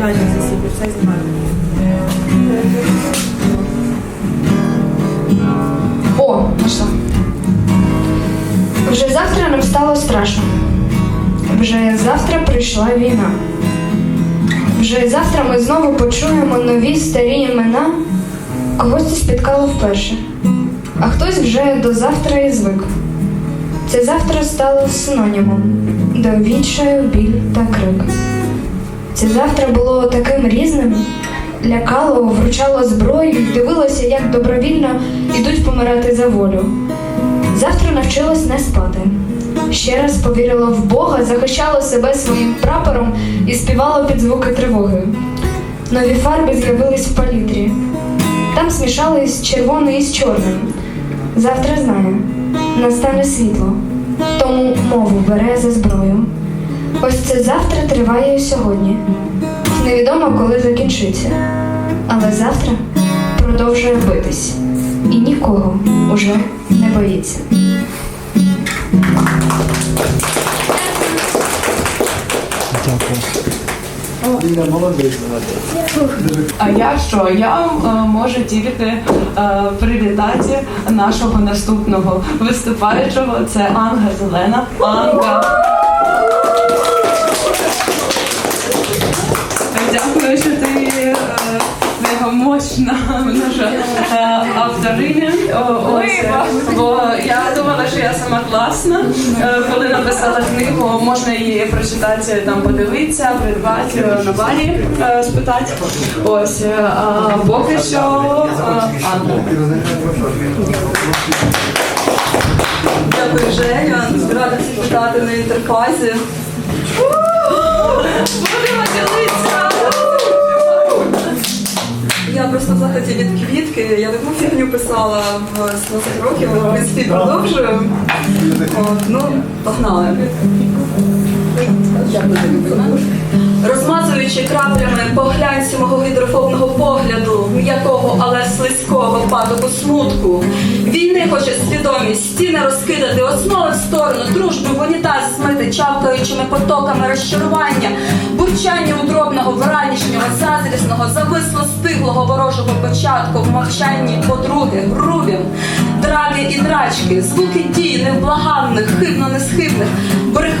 Галя засіб'є, все знімаю. О, нашла. Вже завтра нам стало страшно. Вже завтра прийшла війна. Вже завтра ми знову почуємо нові старі імена. Когось це спіткало вперше, а хтось вже до завтра і звик. Це завтра стало синонімом до відчаю, біль та крик. Це завтра було таким різним, лякало, вручало зброю, і дивилося, як добровільно йдуть помирати за волю. Завтра навчилось не спати. Ще раз повірило в Бога, захищало себе своїм прапором і співало під звуки тривоги. Нові фарби з'явились в палітрі. Там смішались червоне із чорним. Завтра знає, настане світло, тому мову бере за зброю. Ось це завтра триває і сьогодні. Невідомо, коли закінчиться, але завтра продовжує битись і нікого уже не боїться. А я що? Я е, можу тільки е, привітати нашого наступного виступаючого. Це Анга Зелена. Анга. Дякую, що ти е, така мощна наша е, авториня. Бо я думала, що я сама класна. Е, Коли написала книгу, можна її прочитати, там подивитися, придбати е, на балі, е, спитати. Ось, а поки що Анна. Дякую, Женя. Рада всіх на інтерфейсі. Я просто в захваті від квітки. Я таку фігню писала в 17 років, в принципі, продовжую. Ну, погнали. Дякую. Розмазуючи краплями поглянцю мого гідрофобного погляду, м'якого, але слизького патоку смутку. Війни хоче свідомість, стіни розкидати, основи в сторону, дружби в унітаз змити чавкаючими потоками розчарування, бурчання удробного вранішнього, зазрісного, зависло стиглого ворожого початку в мовчанні подруги, грубім, драки і драчки, звуки дій невблаганних, хибно несхибних, брехливих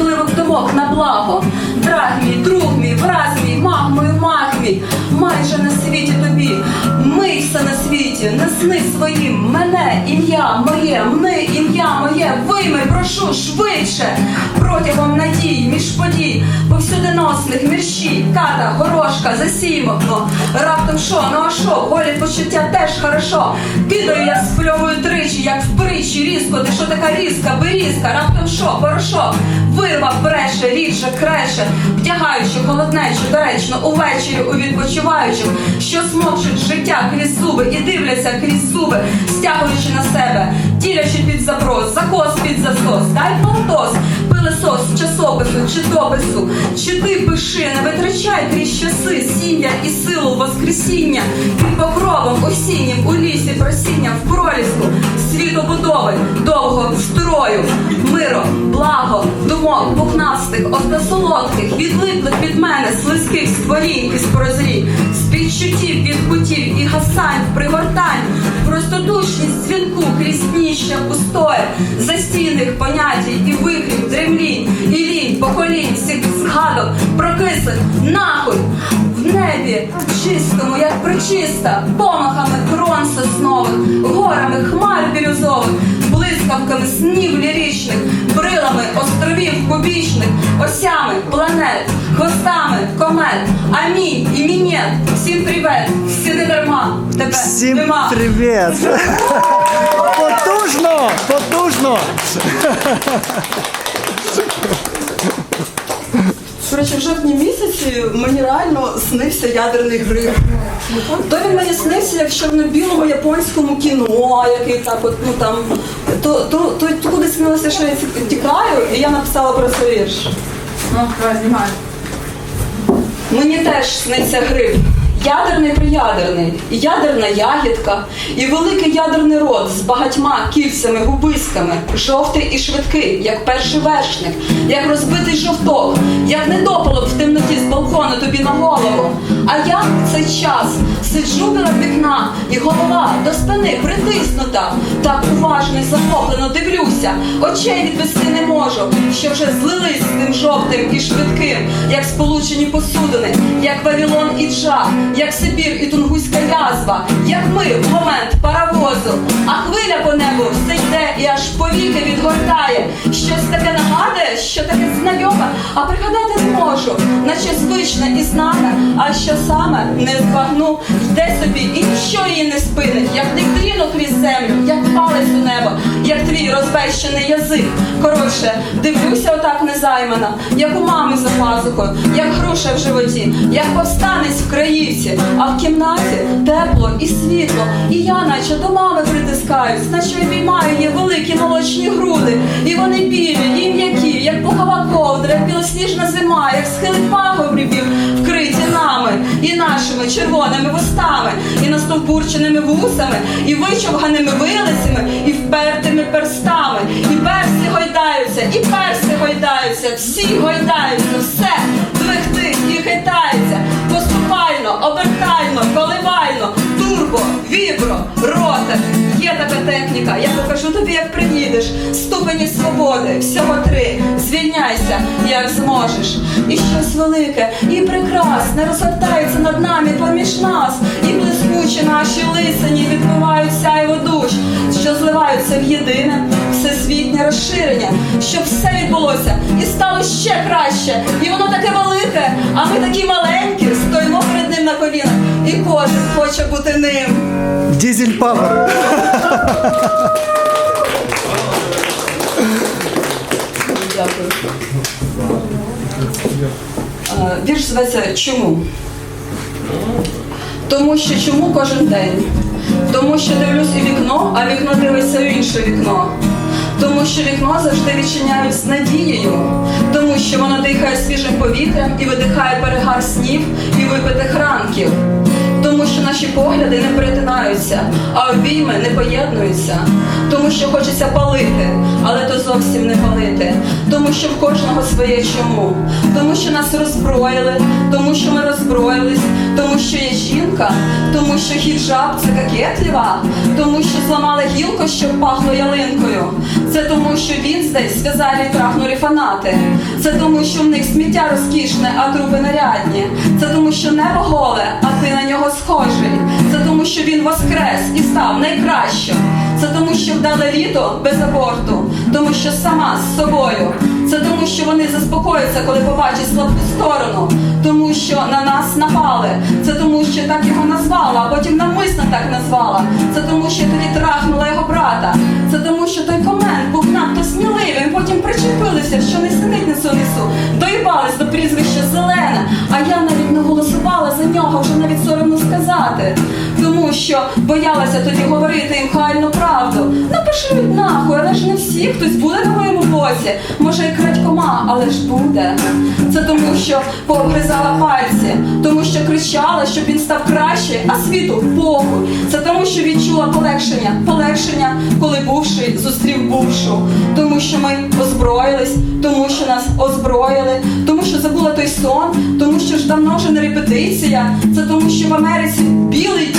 сни своїм, мене, ім'я моє, ми, ім'я моє, вийми, прошу швидше. Протягом надій, між подій, повсюдиносних мірщій, ката, горошка, засіймовно. Раптом що, ну а що, голі почуття теж хорошо. Кидаю я спльовую тричі, як в притчі, різко, ти що така різка, берізка, раптом що, порошок, вирва бреше, рідше, креше, втягаючи холоднечу, доречно, увечері у відпочиваючих, що смокчуть життя крізь зуби і дивляться крізь зуби, стягуючи на себе, тілячи під заброс, закос під засос, дай полтос, пилесос часопису чи допису, чи ти пиши, не витрачай крізь часи, сім'я і силу воскресіння, під покровом осіннім у лісі просіння в проліску, світобудови, довго строю, миро, благо, думок, пухнастих, остосолодких, відлиплих від мене, слизьких створінь із прозрій, співчуттів від кутів і гасань, пригортань, простодушність крізь пустоє, застійних понятій і вихрів дремлінь, і лінь, поколінь, всіх згадок, прокислих, нахуй, в небі, чистому, як причиста, помахами крон соснових, горами хмар бірюзових, блискавками снів лірічних, брилами островів кубічних, осями планет, хвостами комет. Амінь і мінет. Всім привет, всі не дарма. Тебе Всім нема. привіт! Потужно! Коротше, в жовтні місяці мені реально снився ядерний гриб. То він мені снився як в чорно-білому японському кіно, який так от, ну там, то, то, то, то кудись снилося, що я тікаю, і я написала про це вірш. Ну, давай, знімай. Мені теж сниться гриб. Ядерний приядерний, і ядерна ягідка, і великий ядерний рот з багатьма кільцями, губиськами, жовтий і швидкий, як перший вершник, як розбитий жовток, як недопалок в темноті з балкону тобі на голову. А я в цей час сиджу біля вікна, і голова до спини притиснута. Так уважно і захоплено дивлюся, очей відвести не можу, що вже злились з тим жовтим і швидким, як сполучені посудини, як Вавилон і Джа, як Сибір і Тунгуська язва, як ми в момент паровозу, а хвиля по небу все йде і аж повіки відгортає. Щось таке нагадує, що таке знайоме, а пригадати не можу, наче звичне і знане, а що саме не збагну, йде собі і ніщо її не спинить, як диктріну крізь землю, як палець у небо, як твій розбещений язик. Коротше, дивлюся отак незаймана, як у мами за пазухою, як груша в животі, як повстанець в краївці, а в кімнаті тепло і світло, і я, наче до мами притискаюсь, наче обіймаю її великі молочні груди, і вони білі, і м'які, як пухова ковдра, як білосніжна зима, як схили пагорбів, вкриті нами і нашими червоними вустами, і настовбурченими вусами, і вичовганими вилицями, і впертими перстами, і перси гойдаються, і перси гойдаються, всі гойдаються, все двигти і хитається, поступально, турбо, вібро, ротор. Є така техніка, я покажу тобі, як приїдеш. Ступені свободи, всього три. Звільняйся, як зможеш. І щось велике і прекрасне розгортається над нами поміж нас, і блискучі наші лисині відбивають сяйво душ, що зливаються в єдине всесвітнє розширення, щоб все відбулося і стало ще краще. І воно таке велике, а ми такі маленькі, стоїмо перед ним на колінах, і кожен хоче бути ним. Дизель Павер. Дякую. Вірш зветься Чому? Тому що чому кожен день? Тому що дивлюсь у вікно, а вікно дивиться в інше вікно. Тому що вікно завжди відчиняють з надією, тому що воно дихає свіжим повітрям і видихає перегар снів і випитих ранків. Що наші погляди не перетинаються, а обійми не поєднуються. Тому що хочеться палити, але то зовсім не палити. Тому що в кожного своє чому. Тому що нас роззброїли, тому що ми роззброїлись, тому що є жінка, тому що хіджаб це кокетліва, тому що зламали гілку, щоб пахло ялинкою. Це тому, що він здесь зв'язали і трахнули фанати. Це тому, що в них сміття розкішне, а трупи нарядні. Це тому, що небо голе, а ти на нього схожий. Це тому, що він воскрес і став найкращим. Це тому, що вдале літо без аборту, тому що сама з собою. Це тому, що вони заспокояться, коли побачать слабку сторону, тому що на нас напали. Це тому, що так його назвала, а потім навмисно так назвала. Це тому, що тоді трахнула його брата. Це тому, що той комент був надто сміливим. Потім причепилися, що не синить несу несу. Доїбались до прізвища Зелена. А я навіть не голосувала за нього, вже навіть. Тому що боялася тоді говорити їм хальну правду. Напиши нахуй, але ж не всі, хтось буде на моєму боці. Може і крадькома, але ж буде. Це тому, що пообгризала пальці, тому що кричала, щоб він став краще, а світу похуй. Це тому, що відчула полегшення, полегшення, коли бувший зустрів бувшу. Тому що ми озброїлись, тому що нас озброїли, тому що забула той сон, тому що ж давно вже не репетиція. Це тому, що в Америці білий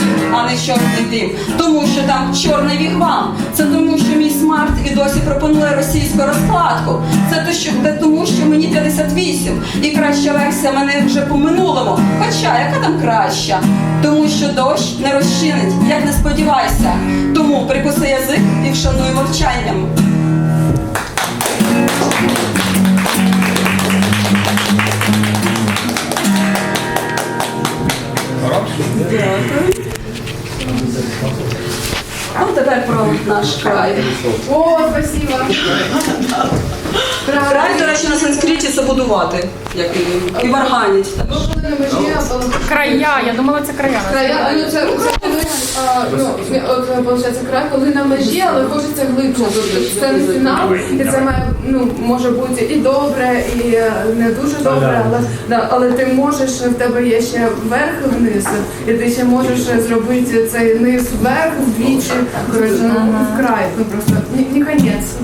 чорний дім. Тому що там чорний вігвам. Це тому, що мій смарт і досі пропонує російську розкладку. Це то, що це тому, що мені 58, і краща версія мене вже по минулому. Хоча яка там краща? Тому що дощ не розчинить, як не сподівайся. Тому прикуси язик і вшануй мовчанням. А тепер про наш край. О, спасибо. Край, до речі, на санскриті це будувати, як і, і варганять. Края, я думала, це края. Края, ну це, це коли, а, ну, от виходить край, коли на межі, але хочеться глибше. Тобто це не фінал, і це має, ну, може бути і добре, і е, не дуже добре, але, да, але ти можеш, в тебе є ще верх і вниз, і ти ще можеш зробити цей низ вверх вдвічі, коротше, ну, в край, ну просто не, не конець.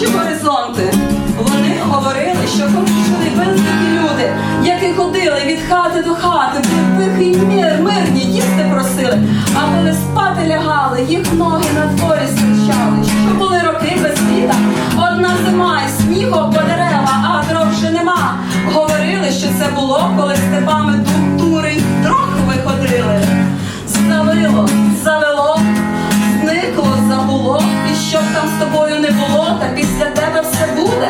Наші горизонти. Вони говорили, що колись великі люди, які ходили від хати до хати, в тихий мир, мирні їсти просили, а коли спати лягали, їх ноги на дворі стирчали. Що були роки без літа, одна зима і снігу по дерева, а дров вже нема. Говорили, що це було, коли степами дух тури й трох виходили. Завило, завело, щоб там з тобою не було, та після тебе все буде,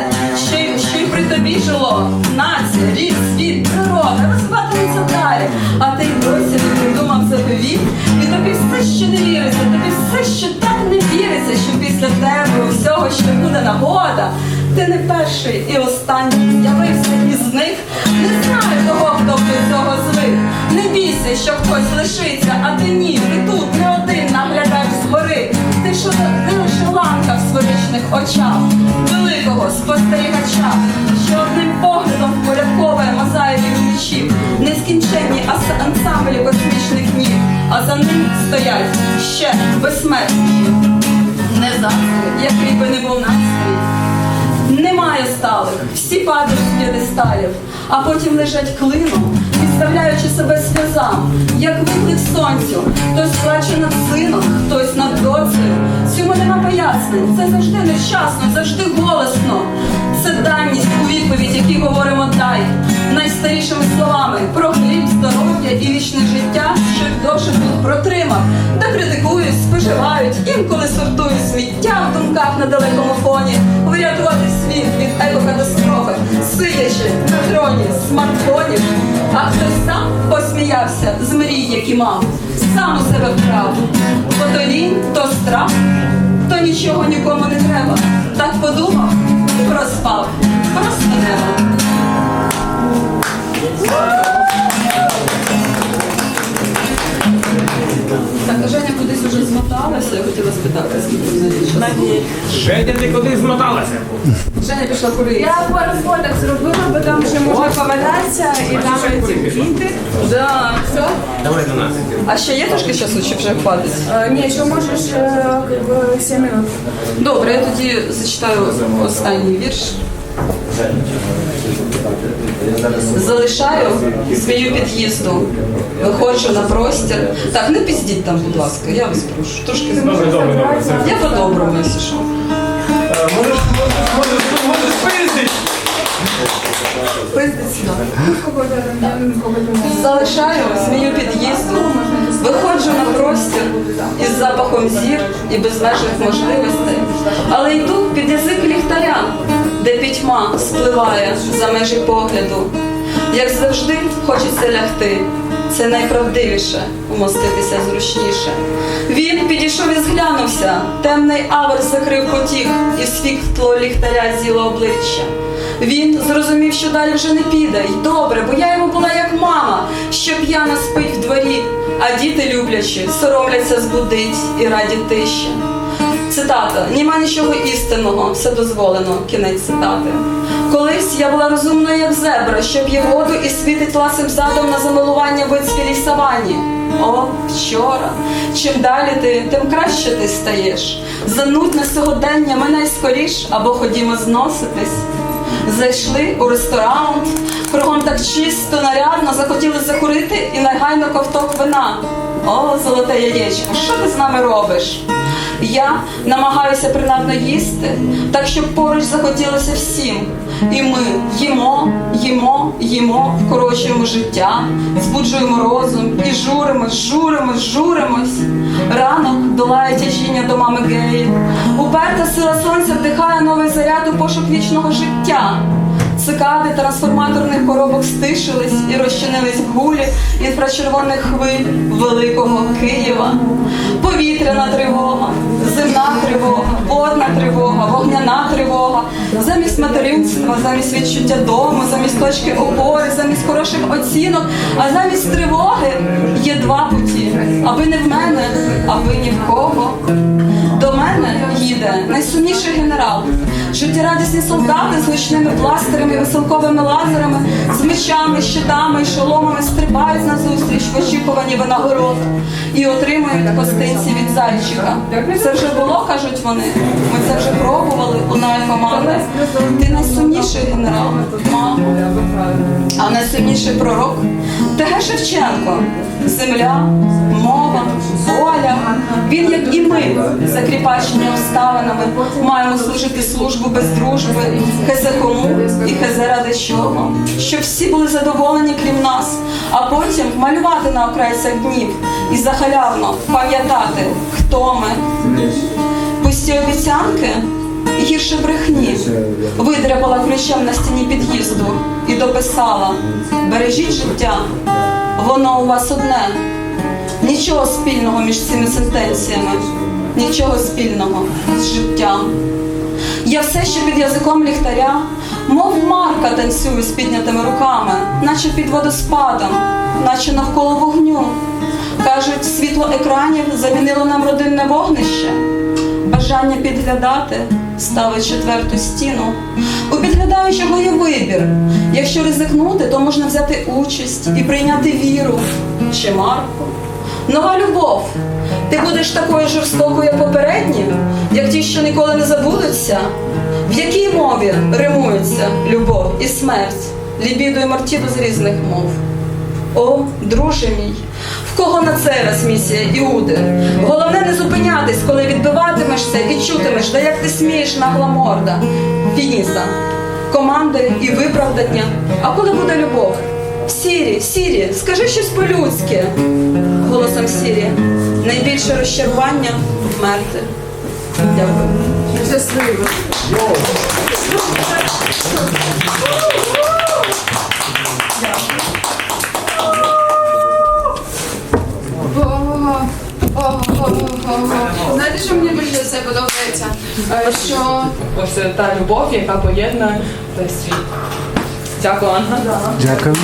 що й що й при тобі жило. Нація, рік, світ, природа, розвиватиметься далі. А ти й досі не придумав заповіт, і тобі все ще не віриться, тобі все ще так не віриться, що після тебе всього ще буде нагода. Ти не перший і останній з'явився із них. Не знаю того, хто до цього звик. Не бійся, що хтось лишиться, а ти ні, ти тут не один наглядаєш згори. Ти що ти лише ламка в сферичних очах, великого спостерігача, що одним поглядом впорядковує мозаїки ключів, нескінченні ансамблі космічних ніг, а за ним стоять ще безсмертні. Не завжди, який би не був настрій. Немає сталих, всі падають з п'єдесталів, а потім лежать клином, підставляючи себе сльозам, як виклик сонцю, хтось плаче над сином, хтось над доцею. Цьому нема пояснень, це завжди нещасно, завжди голосно. Це даність у відповідь, які говоримо дай, найстарішими словами про хліб, здоров'я і вічне життя, що довше тут протримав, де критикують, споживають, інколи сортують сміття в думках на далекому фоні, від екокатастрофи, сидячи на троні смартфонів. А хтось сам посміявся з мрій, які мав, сам у себе вкрав. Бо то лінь, то страх, то нічого нікому не треба. Так подумав, проспав, просто небо. В неї часу. Женя, ти куди змоталася? Женя пішла курити. Я пару фоток зробила, бо там ще можна помилятися, і там ці квіти. Да. Все? Давай до нас. А ще є трошки часу, чи вже хватить? Е, Ні, що можеш е, как би, 7 минут. Добре, я тоді зачитаю останній вірш. Залишаю свою під'їзду, виходжу на простір. Так, не піздіть там, будь ласка, я вас прошу. Трошки з- Добре, добре, добре. Це Я по-доброму, якщо що. Можеш, можеш, можеш, можеш пиздить. Пиздець сюди. Кого я- я нікого не можу. Залишаю свою під'їзду, виходжу на простір із запахом зір і безмежних можливостей, але йду під язик ліхтаря, де пітьма спливає за межі погляду. Як завжди, хочеться лягти. Це найправдивіше умоститися зручніше. Він підійшов і зглянувся. Темний аверс закрив потік, і свік в тло ліхтаря зіло обличчя. Він зрозумів, що далі вже не піде, й добре, бо я йому була як мама, що п'яна спить в дворі, а діти люблячи, соромляться збудить і раді тиші. Цитата: нема нічого істинного, все дозволено. Кінець цитати. Колись я була розумною, як зебра, що п'є воду і світить ласим задом на замилування в оцвілій савані. О, вчора. Чим далі ти, тим краще ти стаєш. Занудне сьогодення мене скоріш, або ходімо зноситись. Зайшли у ресторан, кругом так чисто, нарядно, захотіли закурити і негайно ковток вина. О, золоте яєчко, що ти з нами робиш? Я намагаюся принадно їсти, так щоб поруч захотілося всім. І ми їмо, їмо, їмо, вкорочуємо життя, збуджуємо розум і журимось, журимось, журимось. Ранок долає тяжіння до мами геї. Уперта сила сонця вдихає новий заряд у пошук вічного життя. Цикади трансформаторних коробок стишились і розчинились в гулі інфрачервоних хвиль великого Києва. Повітряна тривога, земна тривога, водна тривога, вогняна тривога, замість материнства, замість відчуття дому, замість точки опори, замість хороших оцінок, а замість тривоги є два путі, аби не в мене, аби ні в кого. Мене їде найсумніший генерал. Життєрадісні солдати з гучними пластирами, веселковими лазерами, з мечами, щитами і шоломами стрибають назустріч в очікуванні винагород і отримують гостинці від зайчика. Це вже було, кажуть вони. Ми це вже пробували у команди. Ти найсумніший генерал, мамо. А найсильніший пророк Т.Г. Шевченко. Земля, мова, воля. Він, як і ми, закріпачені обставинами, маємо служити службу без дружби, хезе кому і хезе ради чого. Щоб всі були задоволені, крім нас, а потім малювати на окрайцях днів і захалявно пам'ятати, хто ми. Пусті обіцянки гірше брехні. Видряпала ключем на стіні під'їзду і дописала: бережіть життя, воно у вас одне. Нічого спільного між цими сентенціями, нічого спільного з життям. Я все ще під язиком ліхтаря, мов марка танцюю з піднятими руками, наче під водоспадом, наче навколо вогню. Кажуть, світло екранів замінило нам родинне вогнище. Бажання підглядати ставить четверту стіну. У підглядаючого є вибір. Якщо ризикнути, то можна взяти участь і прийняти віру чи марку. Нова любов. Ти будеш такою жорстокою, як попередні, як ті, що ніколи не забудуться. В якій мові римуються любов і смерть, лібідо і мартіду з різних мов? О, друже мій, в кого на цей раз місія Іуди? Головне не зупинятись, коли відбиватимешся і чутимеш, да як ти смієш нагла морда. Фініса, команди і виправдання. А коли буде любов? Сірі, сірі, скажи щось по-людськи. Голосом сірі. Найбільше розчарування вмерти. Дякую. Щасливо. Знаєте, що мені більше все подобається? Е, Що Ось та любов, яка поєднує весь світ. Дякую, Анна. Дякую.